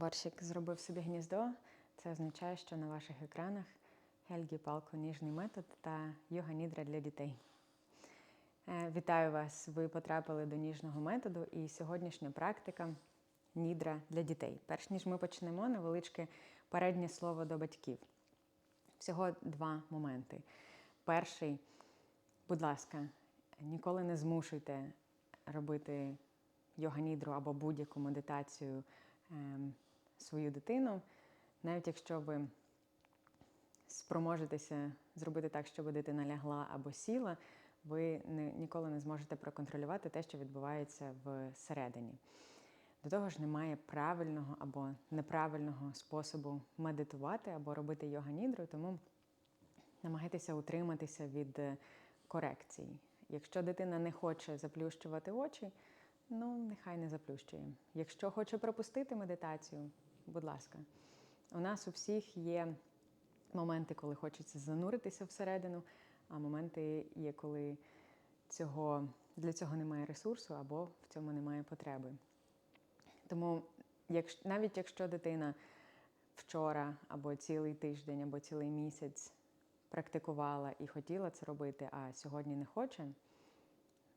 Борщик зробив собі гніздо. Це означає, що на ваших екранах Гельгі палко ніжний метод та йога нідра для дітей. Е, Вітаю вас! Ви потрапили до ніжного методу і сьогоднішня практика нідра для дітей. Перш ніж ми почнемо, невеличке переднє слово до батьків. Всього два моменти. Перший, будь ласка, ніколи не змушуйте робити йога-нідру або будь-яку медитацію ем, свою дитину, навіть якщо ви спроможетеся зробити так, щоб дитина лягла або сіла, ви не, ніколи не зможете проконтролювати те, що відбувається всередині. До того ж, немає правильного або неправильного способу медитувати або робити йога-нідру, тому намагайтеся утриматися від е, корекцій. Якщо дитина не хоче заплющувати очі, ну нехай не заплющує. Якщо хоче пропустити медитацію, будь ласка, у нас у всіх є моменти, коли хочеться зануритися всередину, а моменти є, коли цього, для цього немає ресурсу або в цьому немає потреби. Тому, якщо, навіть якщо дитина вчора або цілий тиждень, або цілий місяць практикувала і хотіла це робити, а сьогодні не хоче,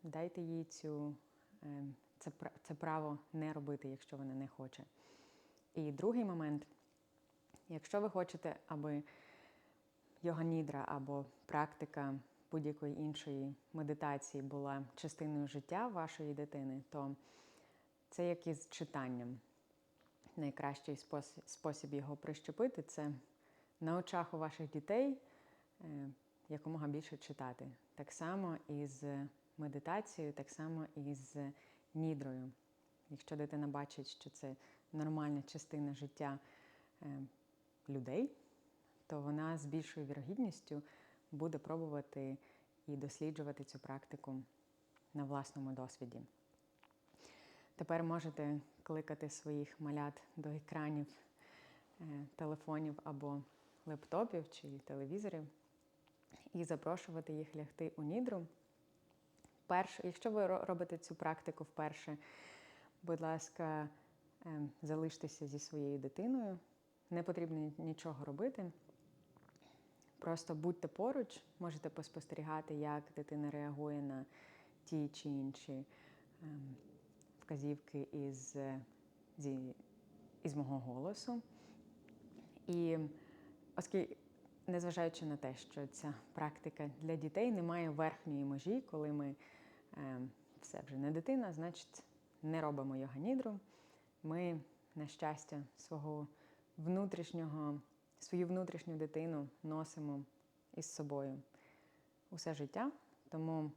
дайте їй цю, е, це, це право не робити, якщо вона не хоче. І другий момент, якщо ви хочете, аби йога-нідра або практика будь-якої іншої медитації була частиною життя вашої дитини, то це як із читанням. Найкращий спосіб його прищепити це на очах у ваших дітей е, якомога більше читати. Так само і з медитацією, так само і з нідрою. Якщо дитина бачить, що це нормальна частина життя е, людей, то вона з більшою вірогідністю буде пробувати і досліджувати цю практику на власному досвіді. Тепер можете кликати своїх малят до екранів е, телефонів або лептопів чи телевізорів і запрошувати їх лягти у нідру. Перше, якщо ви робите цю практику вперше, будь ласка, залиштеся зі своєю дитиною. Не потрібно нічого робити. Просто будьте поруч, можете поспостерігати, як дитина реагує на ті чи інші ем, вказівки із, зі, із мого голосу. І оскільки, незважаючи на те, що ця практика для дітей не має верхньої межі, коли ми е, все вже не дитина, значить не робимо йога-нідру. Ми, на щастя, свого внутрішнього, свою внутрішню дитину носимо із собою усе життя, тому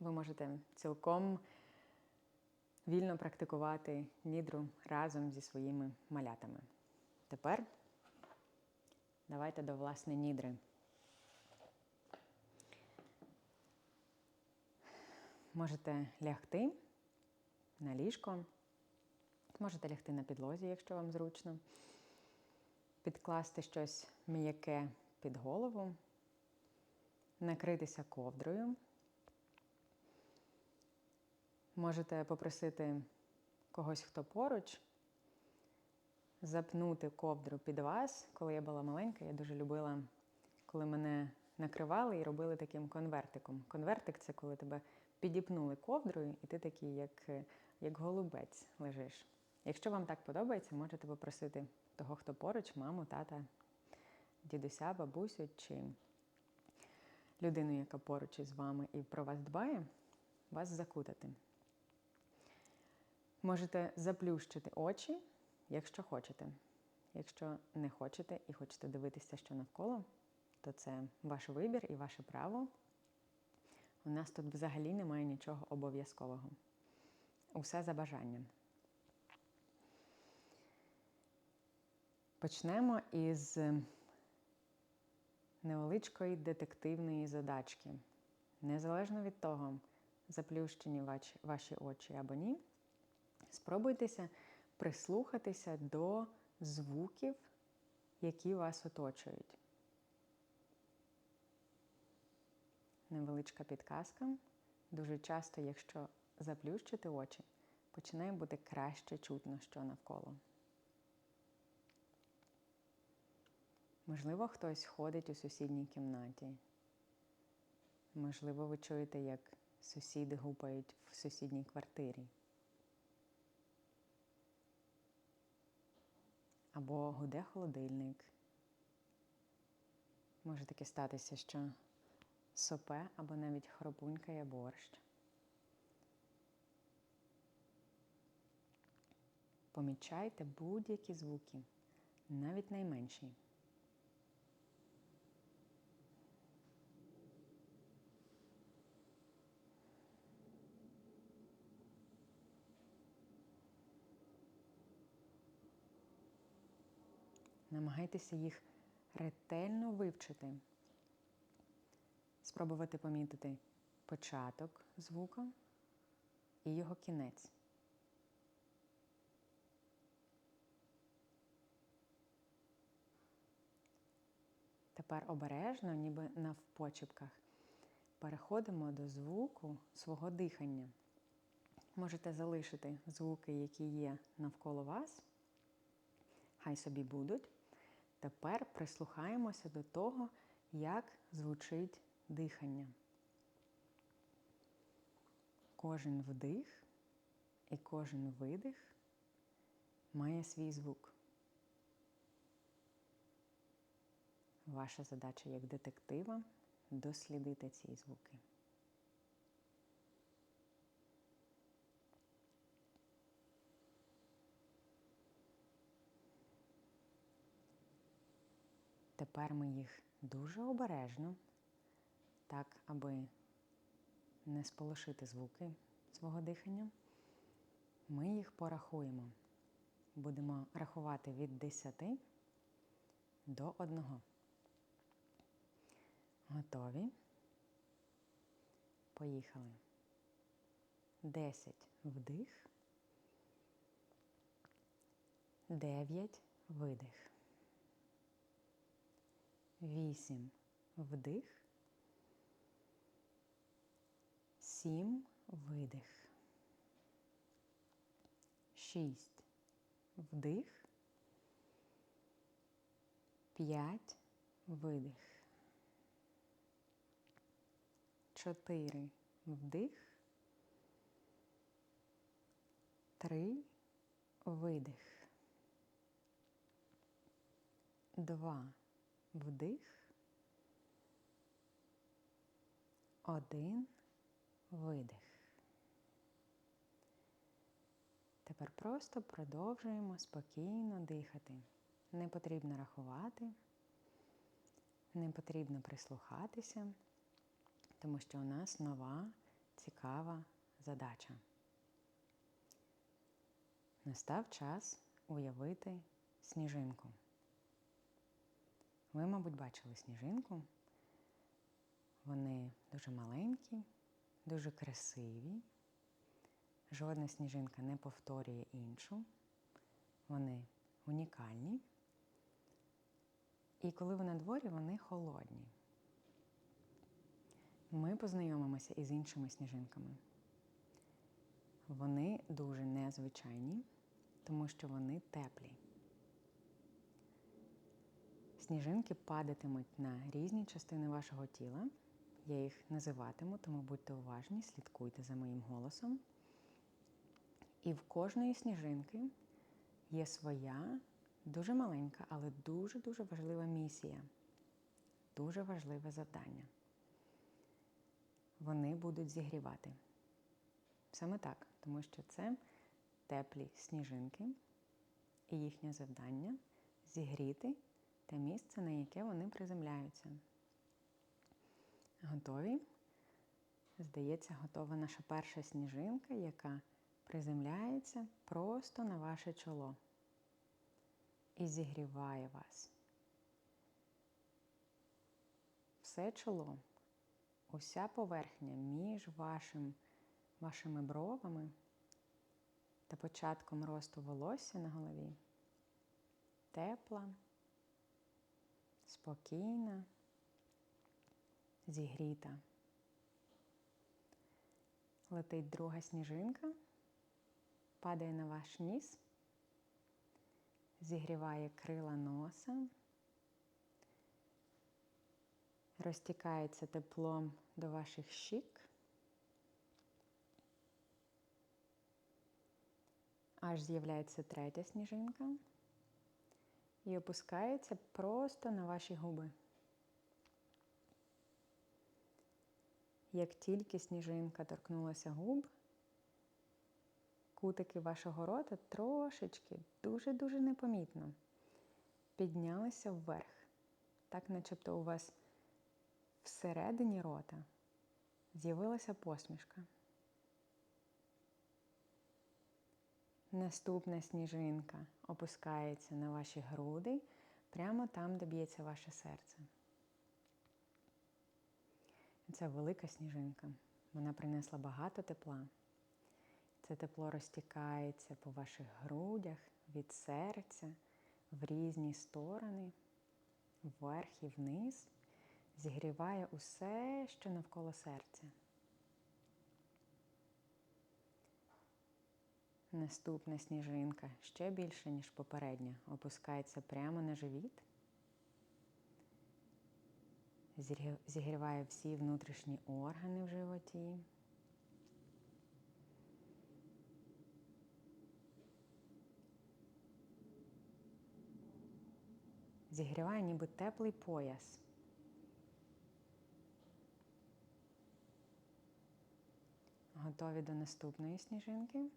ви можете цілком вільно практикувати нідру разом зі своїми малятами. Тепер давайте до власне нідри. Можете лягти на ліжко, можете лягти на підлозі, якщо вам зручно, підкласти щось м'яке під голову, накритися ковдрою. Можете попросити когось, хто поруч, запнути ковдру під вас. Коли я була маленька, я дуже любила, коли мене накривали і робили таким конвертиком. Конвертик це коли тебе підіпнули ковдрою, і ти такий, як, як голубець, лежиш. Якщо вам так подобається, можете попросити того, хто поруч, маму, тата, дідуся, бабусю чи людину, яка поруч із вами і про вас дбає, вас закутати. Можете заплющити очі, якщо хочете. Якщо не хочете і хочете дивитися, що навколо, то це ваш вибір і ваше право. У нас тут взагалі немає нічого обов'язкового. Усе за бажанням. Почнемо із невеличкої детективної задачки. Незалежно від того, заплющені ваші очі або ні, спробуйтеся прислухатися до звуків, які вас оточують. Невеличка підказка. Дуже часто, якщо заплющити очі, починає бути краще чутно, що навколо. Можливо, хтось ходить у сусідній кімнаті. Можливо, ви чуєте, як сусіди гупають в сусідній квартирі. Або гуде холодильник. Може таке статися, що сопе або навіть хропунькає борщ. Помічайте будь-які звуки, навіть найменші. Намагайтеся їх ретельно вивчити, спробувати помітити початок звука і його кінець. Тепер обережно, ніби навпочіпках, переходимо до звуку свого дихання. Можете залишити звуки, які є навколо вас, хай собі будуть. Тепер прислухаємося до того, як звучить дихання. Кожен вдих і кожен видих має свій звук. Ваша задача як детектива дослідити ці звуки. Тепер ми їх дуже обережно, так, аби не сполошити звуки свого дихання, ми їх порахуємо. Будемо рахувати від 10 до 1. Готові? Поїхали. 10 вдих. 9 видих. 8 вдих. 7 видих. 6 вдих. 5 видих. 4 вдих. 3 видих. 2 вдих. Один видих. Тепер просто продовжуємо спокійно дихати. Не потрібно рахувати, не потрібно прислухатися, тому що у нас нова цікава задача. Настав час уявити сніжинку. Ви, мабуть, бачили сніжинку. Вони дуже маленькі, дуже красиві. Жодна сніжинка не повторює іншу. Вони унікальні. І коли ви на дворі, вони холодні. Ми познайомимося із іншими сніжинками. Вони дуже незвичайні, тому що вони теплі. Сніжинки падатимуть на різні частини вашого тіла. Я їх називатиму, тому будьте уважні, слідкуйте за моїм голосом. І в кожної сніжинки є своя дуже маленька, але дуже-дуже важлива місія, дуже важливе завдання. Вони будуть зігрівати. Саме так, тому що це теплі сніжинки, і їхнє завдання зігріти те місце, на яке вони приземляються. Готові? Здається, готова наша перша сніжинка, яка приземляється просто на ваше чоло і зігріває вас. Все чоло, уся поверхня між вашим, вашими бровами та початком росту волосся на голові тепла спокійна, зігріта. Летить друга сніжинка, падає на ваш ніс, зігріває крила носа, розтікається теплом до ваших щік. Аж з'являється третя сніжинка і опускається просто на ваші губи. Як тільки сніжинка торкнулася губ, кутики вашого рота трошечки, дуже-дуже непомітно піднялися вверх, так начебто у вас всередині рота з'явилася посмішка. Наступна сніжинка опускається на ваші груди, прямо там, де б'ється ваше серце. Це велика сніжинка. Вона принесла багато тепла. Це тепло розтікається по ваших грудях від серця в різні сторони, вверх і вниз, зігріває усе, що навколо серця. Наступна сніжинка ще більше, ніж попередня, опускається прямо на живіт, зігріває всі внутрішні органи в животі. Зігріває ніби теплий пояс. Готові до наступної сніжинки.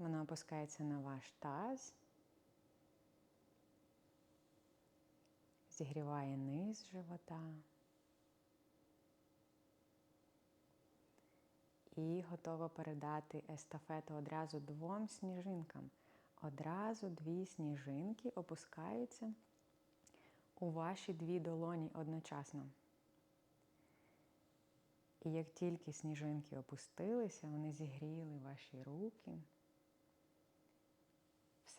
Вона опускається на ваш таз, зігріває низ живота і готова передати естафету одразу двом сніжинкам. Одразу дві сніжинки опускаються у ваші дві долоні одночасно. І як тільки сніжинки опустилися, вони зігріли ваші руки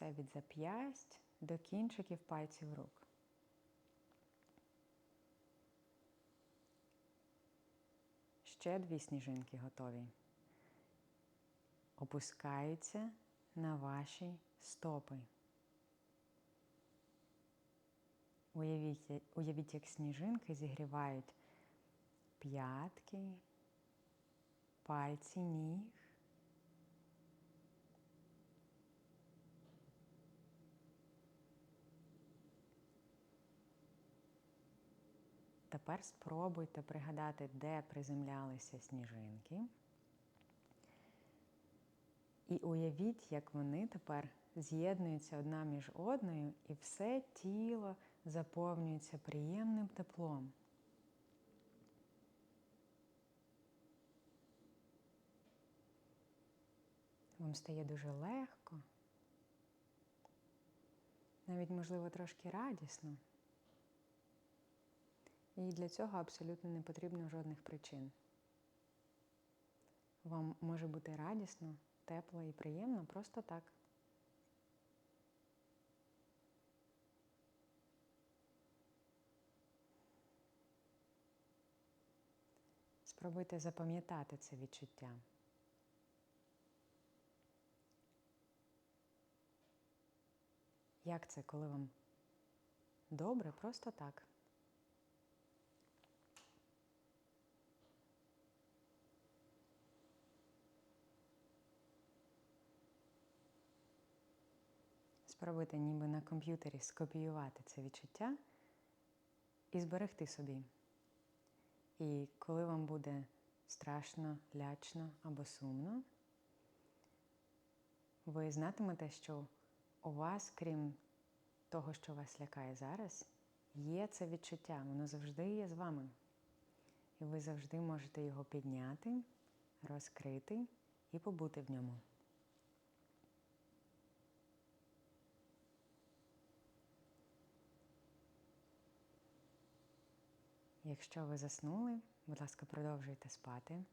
все від зап'ясть до кінчиків пальців рук. Ще дві сніжинки готові. Опускаються на ваші стопи. Уявіть, уявіть, як сніжинки зігрівають п'ятки, пальці ніг. Тепер спробуйте пригадати, де приземлялися сніжинки. І уявіть, як вони тепер з'єднуються одна між одною, і все тіло заповнюється приємним теплом. Вам стає дуже легко, навіть, можливо, трошки радісно. І для цього абсолютно не потрібно жодних причин. Вам може бути радісно, тепло і приємно просто так. Спробуйте запам'ятати це відчуття. Як це, коли вам добре, просто так? Спробуйте ніби на комп'ютері скопіювати це відчуття і зберегти собі. І коли вам буде страшно, лячно або сумно, ви знатимете, що у вас, крім того, що вас лякає зараз, є це відчуття, воно завжди є з вами. І ви завжди можете його підняти, розкрити і побути в ньому. Якщо ви заснули, будь ласка, продовжуйте спати.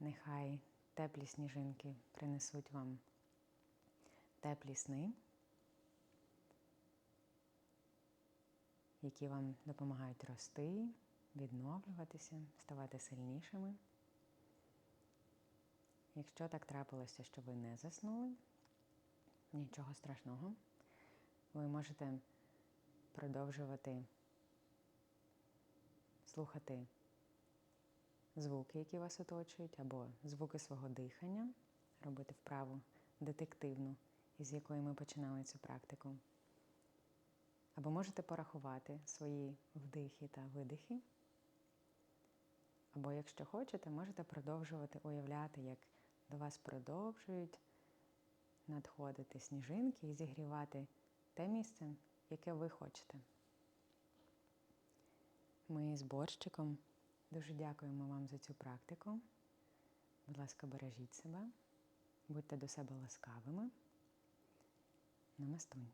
Нехай теплі сніжинки принесуть вам теплі сни, які вам допомагають рости, відновлюватися, ставати сильнішими. Якщо так трапилося, що ви не заснули, нічого страшного, ви можете продовжувати слухати звуки, які вас оточують, або звуки свого дихання, робити вправу детективну, із якої ми починали цю практику. Або можете порахувати свої вдихи та видихи. Або, якщо хочете, можете продовжувати уявляти, як до вас продовжують надходити сніжинки і зігрівати те місце, яке ви хочете. Ми з борщиком дуже дякуємо вам за цю практику. Будь ласка, бережіть себе, будьте до себе ласкавими. Намастунь.